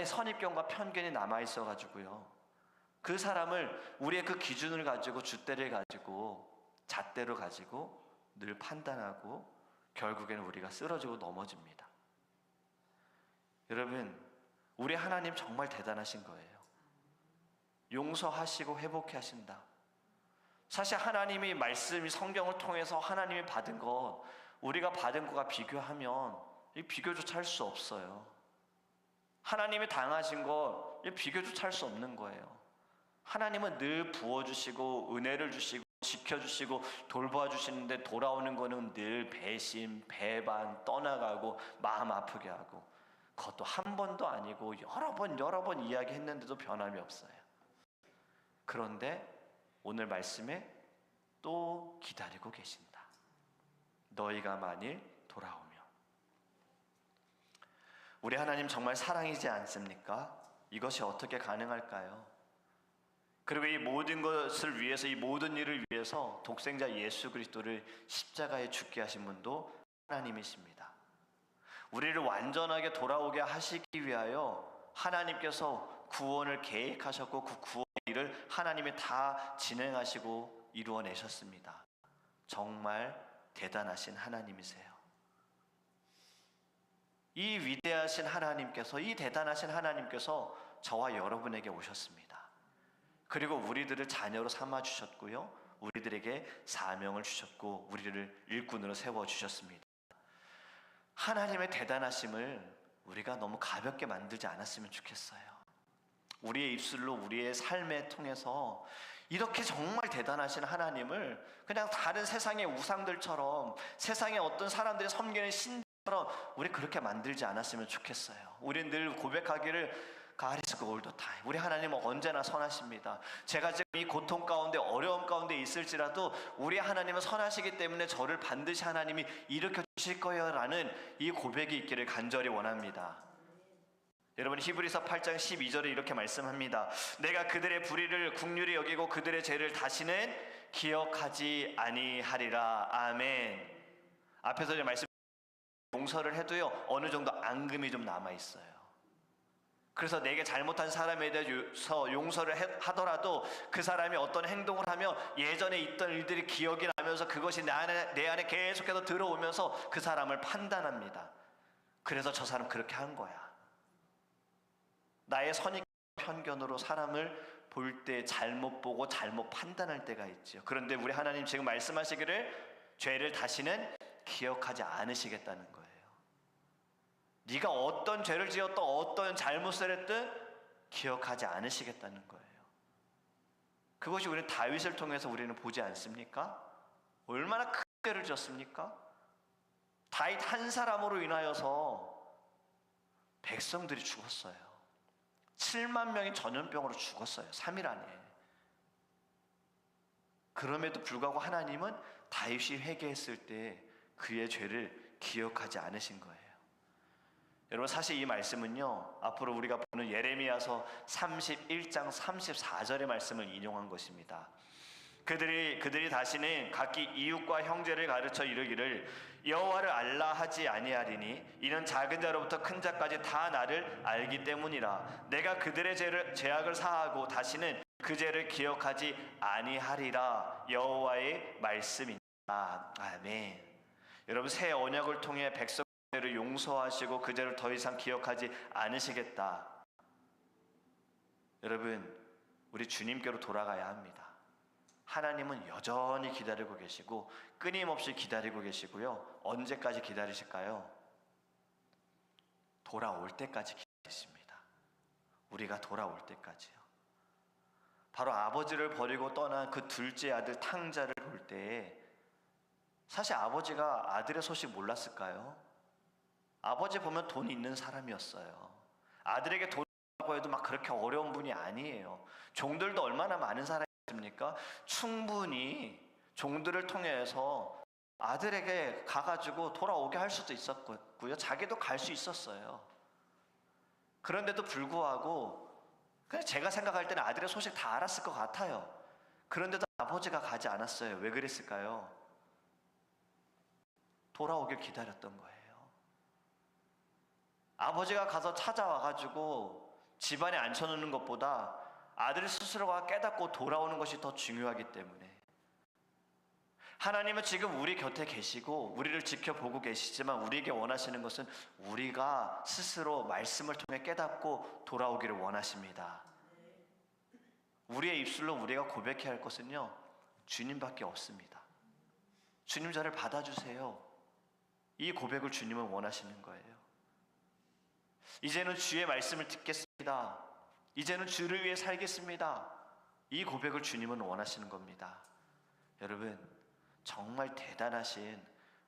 안에 선입견과 편견이 남아 있어 가지고요. 그 사람을 우리의 그 기준을 가지고 줏대를 가지고 잣대로 가지고 늘 판단하고 결국에는 우리가 쓰러지고 넘어집니다. 여러분, 우리 하나님 정말 대단하신 거예요. 용서하시고 회복해 하신다. 사실 하나님이 말씀이 성경을 통해서 하나님이 받은 것 우리가 받은 것과 비교하면 이 비교조차 할 수 없어요. 하나님이 당하신 것 비교조차 할 수 없는 거예요. 하나님은 늘 부어주시고 은혜를 주시고 지켜주시고 돌봐주시는데 돌아오는 거는 늘 배신, 배반, 떠나가고 마음 아프게 하고 그것도 한 번도 아니고 여러 번 여러 번 이야기했는데도 변함이 없어요. 그런데 오늘 말씀에 또 기다리고 계신다. 너희가 만일 돌아오면 우리 하나님 정말 사랑이지 않습니까? 이것이 어떻게 가능할까요? 그리고 이 모든 것을 위해서 이 모든 일을 위해서 독생자 예수 그리스도를 십자가에 죽게 하신 분도 하나님이십니다. 우리를 완전하게 돌아오게 하시기 위하여 하나님께서 구원을 계획하셨고 그 구원 일을 하나님이 다 진행하시고 이루어내셨습니다. 정말 대단하신 하나님이세요. 이 위대하신 하나님께서 이 대단하신 하나님께서 저와 여러분에게 오셨습니다. 그리고 우리들을 자녀로 삼아 주셨고요. 우리들에게 사명을 주셨고 우리를 일꾼으로 세워 주셨습니다. 하나님의 대단하심을 우리가 너무 가볍게 만들지 않았으면 좋겠어요. 우리의 입술로 우리의 삶에 통해서 이렇게 정말 대단하신 하나님을 그냥 다른 세상의 우상들처럼 세상의 어떤 사람들이 섬기는 신 처럼 우리 그렇게 만들지 않았으면 좋겠어요. 우리는 늘 고백하기를 all the time. 우리 하나님은 언제나 선하십니다. 제가 지금 이 고통 가운데 어려움 가운데 있을지라도 우리 하나님은 선하시기 때문에 저를 반드시 하나님이 일으켜 주실 거예요라는 이 고백이 있기를 간절히 원합니다. 여러분 히브리서 8장 12절에 이렇게 말씀합니다. 내가 그들의 불의를 국률이 여기고 그들의 죄를 다시는 기억하지 아니하리라. 아멘. 앞에서 말씀 용서를 해도요 어느 정도 앙금이 좀 남아 있어요. 그래서 내게 잘못한 사람에 대해서 용서를 하더라도 그 사람이 어떤 행동을 하면 예전에 있던 일들이 기억이 나면서 그것이 내 안에, 내 안에 계속해서 들어오면서 그 사람을 판단합니다. 그래서 저 사람 그렇게 한 거야. 나의 선입 편견으로 사람을 볼 때 잘못 보고 잘못 판단할 때가 있죠. 그런데 우리 하나님 지금 말씀하시기를 죄를 다시는 기억하지 않으시겠다는 거예요. 네가 어떤 죄를 지었던 어떤 잘못을 했든 기억하지 않으시겠다는 거예요. 그것이 우리는 다윗을 통해서 우리는 보지 않습니까? 얼마나 큰 죄를 지었습니까? 다윗 한 사람으로 인하여서 백성들이 죽었어요. 7만 명이 전염병으로 죽었어요. 3일 안에. 그럼에도 불구하고 하나님은 다윗이 회개했을 때 그의 죄를 기억하지 않으신 거예요. 여러분 사실 이 말씀은요. 앞으로 우리가 보는 예레미야서 31장 34절의 말씀을 인용한 것입니다. 그들이 그들이 다시는 각기 이웃과 형제를 가르쳐 이르기를 여호와를 알라 하지 아니하리니 이는 작은 자로부터 큰 자까지 다 나를 알기 때문이라 내가 그들의 죄를 죄악을 사하고 다시는 그 죄를 기억하지 아니하리라 여호와의 말씀이다 아멘. 여러분 새 언약을 통해 백성 죄를 용서하시고 그 죄를 더 이상 기억하지 않으시겠다. 여러분, 우리 주님께로 돌아가야 합니다. 하나님은 여전히 기다리고 계시고 끊임없이 기다리고 계시고요. 언제까지 기다리실까요? 돌아올 때까지 기다리십니다. 우리가 돌아올 때까지요. 바로 아버지를 버리고 떠난 그 둘째 아들 탕자를 볼 때에 사실 아버지가 아들의 소식 몰랐을까요? 아버지 보면 돈 있는 사람이었어요. 아들에게 돈이라고 해도 막 그렇게 어려운 분이 아니에요. 종들도 얼마나 많은 사람이었습니까? 충분히 종들을 통해서 아들에게 가가지고 돌아오게 할 수도 있었고요. 자기도 갈 수 있었어요. 그런데도 불구하고 그냥 제가 생각할 때는 아들의 소식 다 알았을 것 같아요. 그런데도 아버지가 가지 않았어요. 왜 그랬을까요? 돌아오길 기다렸던 거예요. 아버지가 가서 찾아와가지고 집안에 앉혀놓는 것보다 아들 스스로가 깨닫고 돌아오는 것이 더 중요하기 때문에 하나님은 지금 우리 곁에 계시고 우리를 지켜보고 계시지만 우리에게 원하시는 것은 우리가 스스로 말씀을 통해 깨닫고 돌아오기를 원하십니다. 우리의 입술로 우리가 고백해야 할 것은요 주님밖에 없습니다. 주님 저를 받아주세요. 이 고백을 주님은 원하시는 거예요. 이제는 주의 말씀을 듣겠습니다. 이제는 주를 위해 살겠습니다. 이 고백을 주님은 원하시는 겁니다. 여러분, 정말 대단하신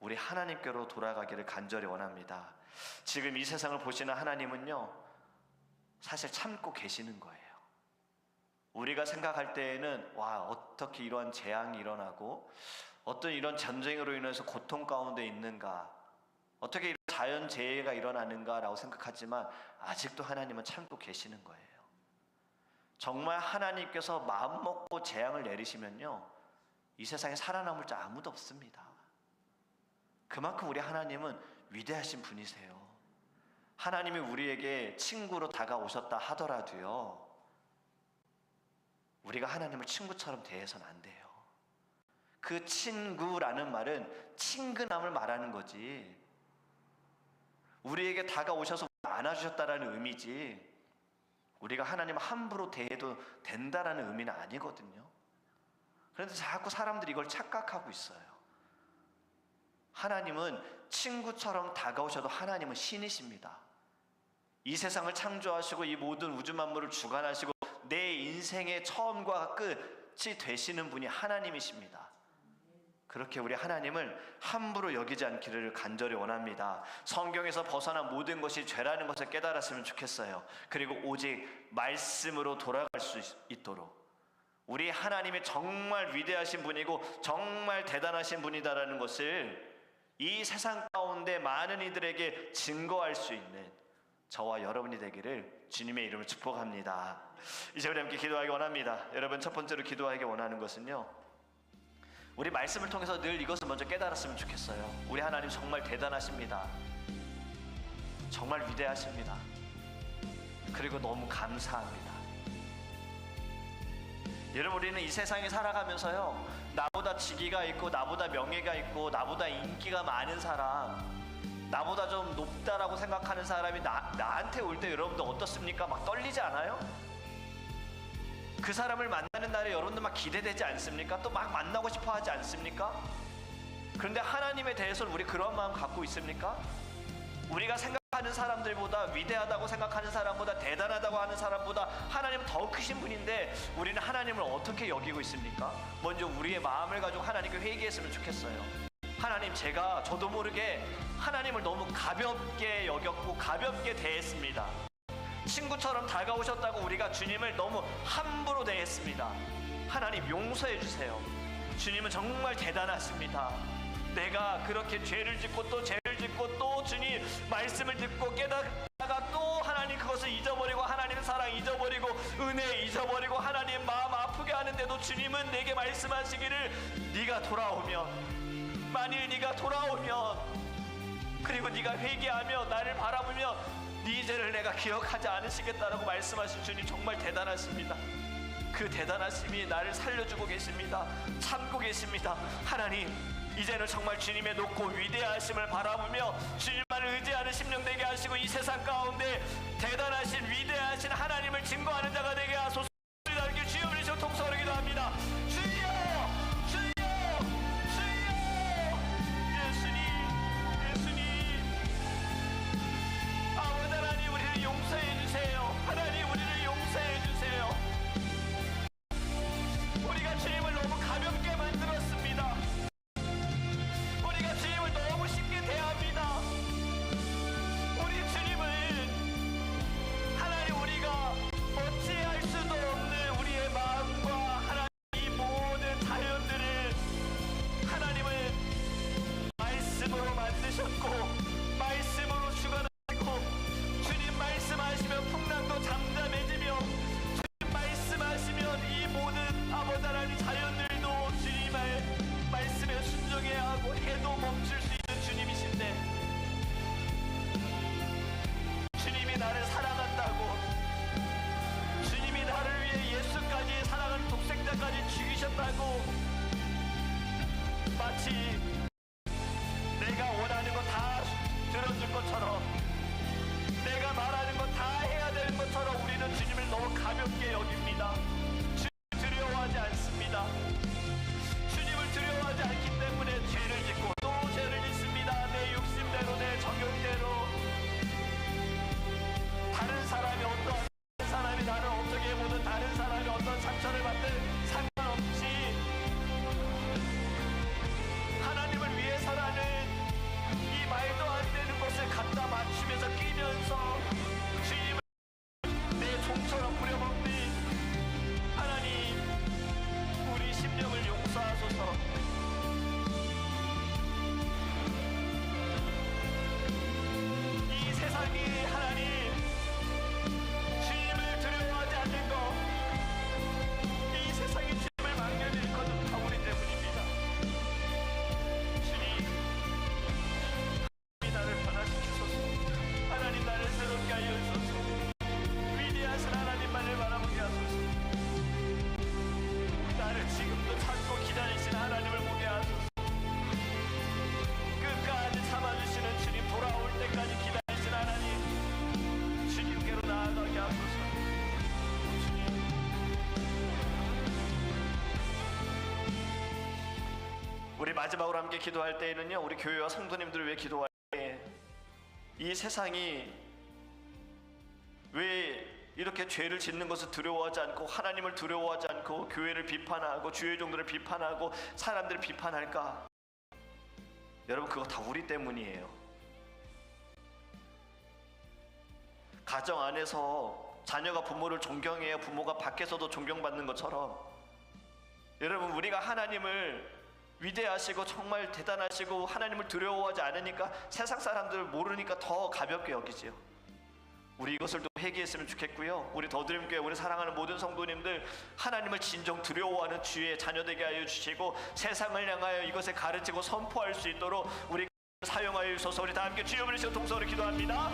우리 하나님께로 돌아가기를 간절히 원합니다. 지금 이 세상을 보시는 하나님은요, 사실 참고 계시는 거예요. 우리가 생각할 때에는, 와, 어떻게 이러한 재앙이 일어나고, 어떤 이런 전쟁으로 인해서 고통 가운데 있는가, 어떻게 자연 재해가 일어나는가라고 생각하지만, 아직도 하나님은 참고 계시는 거예요. 정말 하나님께서 마음 먹고 재앙을 내리시면요, 이 세상에 살아남을 자 아무도 없습니다. 그만큼 우리 하나님은 위대하신 분이세요. 하나님이 우리에게 친구로 다가오셨다 하더라도요, 우리가 하나님을 친구처럼 대해서는 안 돼요. 그 친구라는 말은 친근함을 말하는 거지. 우리에게 다가오셔서 안아주셨다라는 의미지. 우리가 하나님 함부로 대해도 된다라는 의미는 아니거든요. 그런데 자꾸 사람들이 이걸 착각하고 있어요. 하나님은 친구처럼 다가오셔도 하나님은 신이십니다. 이 세상을 창조하시고 이 모든 우주 만물을 주관하시고 내 인생의 처음과 끝이 되시는 분이 하나님이십니다. 그렇게 우리 하나님을 함부로 여기지 않기를 간절히 원합니다. 성경에서 벗어난 모든 것이 죄라는 것을 깨달았으면 좋겠어요. 그리고 오직 말씀으로 돌아갈 수 있도록 우리 하나님이 정말 위대하신 분이고 정말 대단하신 분이다라는 것을 이 세상 가운데 많은 이들에게 증거할 수 있는 저와 여러분이 되기를 주님의 이름을 축복합니다. 이제 우리 함께 기도하기 원합니다. 여러분 첫 번째로 기도하기 원하는 것은요. 우리 말씀을 통해서 늘 이것을 먼저 깨달았으면 좋겠어요. 우리 하나님 정말 대단하십니다. 정말 위대하십니다. 그리고 너무 감사합니다. 여러분 우리는 이 세상에 살아가면서요 나보다 직위가 있고 나보다 명예가 있고 나보다 인기가 많은 사람 나보다 좀 높다라고 생각하는 사람이 나, 나한테 올 때 여러분들 어떻습니까? 막 떨리지 않아요? 그 사람을 만나는 날에 여러분들 막 기대되지 않습니까? 또 막 만나고 싶어 하지 않습니까? 그런데 하나님에 대해서는 우리 그런 마음 갖고 있습니까? 우리가 생각하는 사람들보다 위대하다고 생각하는 사람보다 대단하다고 하는 사람보다 하나님은 더 크신 분인데 우리는 하나님을 어떻게 여기고 있습니까? 먼저 우리의 마음을 가지고 하나님께 회개했으면 좋겠어요. 하나님 제가 저도 모르게 하나님을 너무 가볍게 여겼고 가볍게 대했습니다. 친구처럼 다가오셨다고 우리가 주님을 너무 함부로 대했습니다. 하나님 용서해 주세요. 주님은 정말 대단하십니다. 내가 그렇게 죄를 짓고 또 죄를 짓고 또 주님 말씀을 듣고 깨닫다가 또 하나님 그것을 잊어버리고 하나님 사랑 잊어버리고 은혜 잊어버리고 하나님 마음 아프게 하는데도 주님은 내게 말씀하시기를 네가 돌아오면 만일 네가 돌아오면 그리고 네가 회개하며 나를 바라보며 네 죄를 내가 기억하지 않으시겠다라고 말씀하신 주님 정말 대단하십니다. 그 대단하심이 나를 살려주고 계십니다. 참고 계십니다. 하나님, 이제는 정말 주님의 높고 위대하심을 바라보며 주님만을 의지하는 심령 되게 하시고 이 세상 가운데 대단하신 위대하신 하나님을 증거하는 자가 되게 하소서. 마지막으로 함께 기도할 때에는요 우리 교회와 성도님들을 왜 기도할 때 이 세상이 왜 이렇게 죄를 짓는 것을 두려워하지 않고 하나님을 두려워하지 않고 교회를 비판하고 주의 종들을 비판하고 사람들을 비판할까? 여러분 그거 다 우리 때문이에요. 가정 안에서 자녀가 부모를 존경해야 부모가 밖에서도 존경받는 것처럼 여러분 우리가 하나님을 위대하시고 정말 대단하시고 하나님을 두려워하지 않으니까 세상 사람들 모르니까 더 가볍게 여기지요. 우리 이것을 또 회개했으면 좋겠고요. 우리 더드림교회 우리 사랑하는 모든 성도님들 하나님을 진정 두려워하는 주의 자녀되게 하여 주시고 세상을 향하여 이것에 가르치고 선포할 수 있도록 우리 사용하여 주소서 우리 다 함께 주여 부르시고 동서로 기도합니다.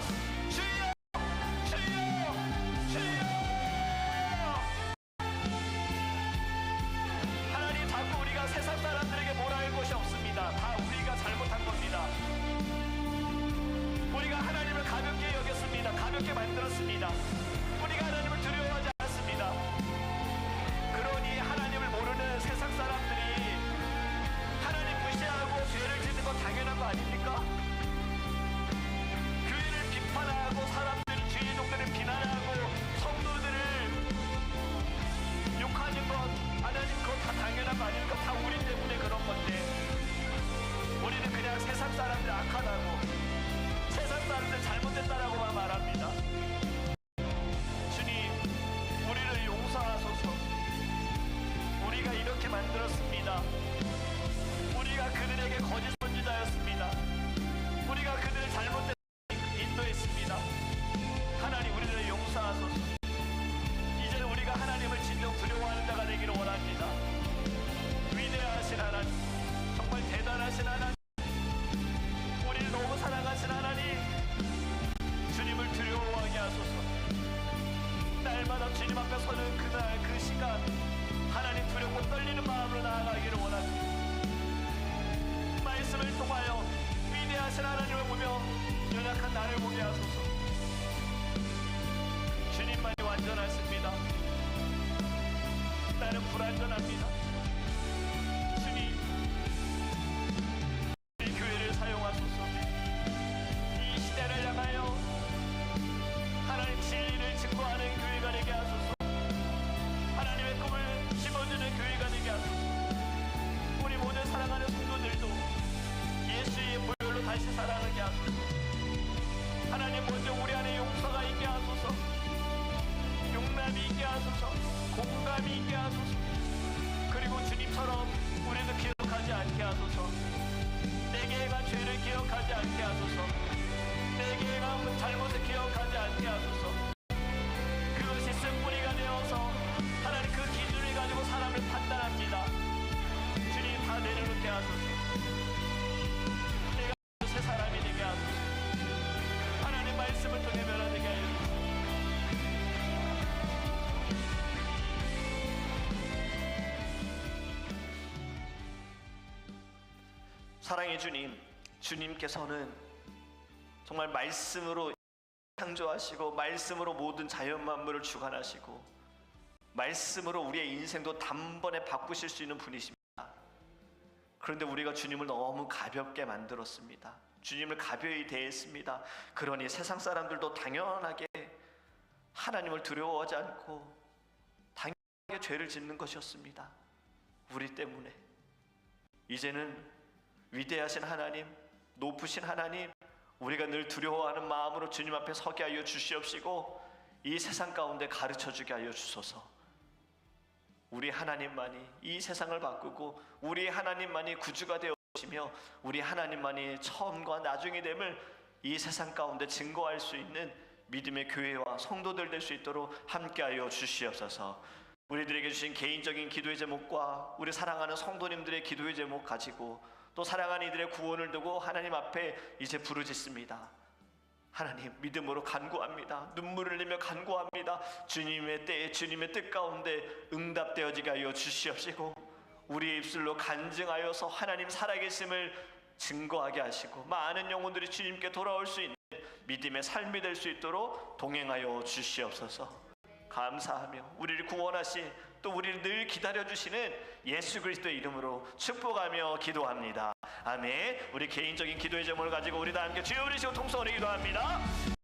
날마다 주님 앞에 서는 그날 그 시간 하나님 두렵고 떨리는 마음으로 나아가기를 원합니다. 말씀을 통하여 위대하신 하나님을 보며 연약한 나를 보게 하소서. 주님만이 완전하십니다. 나는 불완전합니다. 사랑의 주님, 주님께서는 정말 말씀으로 창조하시고 말씀으로 모든 자연 만물을 주관하시고 말씀으로 우리의 인생도 단번에 바꾸실 수 있는 분이십니다. 그런데 우리가 주님을 너무 가볍게 만들었습니다. 주님을 가벼이 대했습니다. 그러니 세상 사람들도 당연하게 하나님을 두려워하지 않고 당연하게 죄를 짓는 것이었습니다. 우리 때문에 이제는 위대하신 하나님, 높으신 하나님, 우리가 늘 두려워하는 마음으로 주님 앞에 서게 하여 주시옵시고 이 세상 가운데 가르쳐 주게 하여 주소서. 우리 하나님만이 이 세상을 바꾸고 우리 하나님만이 구주가 되어 오시며 우리 하나님만이 처음과 나중이 됨을 이 세상 가운데 증거할 수 있는 믿음의 교회와 성도들 될 수 있도록 함께하여 주시옵소서. 우리들에게 주신 개인적인 기도의 제목과 우리 사랑하는 성도님들의 기도의 제목 가지고 또 사랑하는 이들의 구원을 두고 하나님 앞에 이제 부르짖습니다. 하나님 믿음으로 간구합니다. 눈물을 흘리며 간구합니다. 주님의 때에 주님의 뜻 가운데 응답되어지게 하여 주시옵시고 우리의 입술로 간증하여서 하나님 살아계심을 증거하게 하시고 많은 영혼들이 주님께 돌아올 수 있는 믿음의 삶이 될 수 있도록 동행하여 주시옵소서. 감사하며 우리를 구원하신 또 우리를 늘 기다려 주시는 예수 그리스도의 이름으로 축복하며 기도합니다. 아멘. 우리 개인적인 기도의 제목을 가지고 우리 다 함께 주여 부르시고 통성으로 기도합니다.